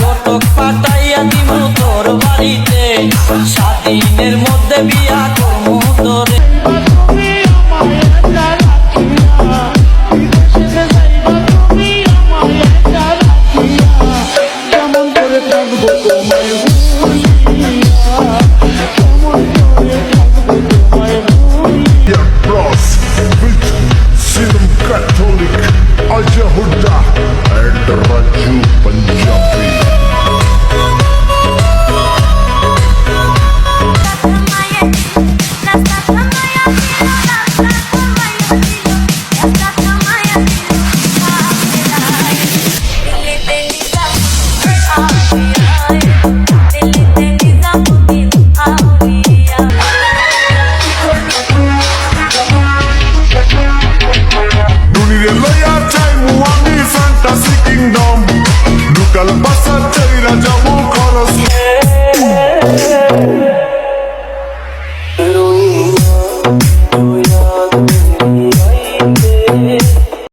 কটক পাঠাইয়া দিব তোর বাড়িতে। সাত দিনের মধ্যে বিয়া করব তোরে। Oh, my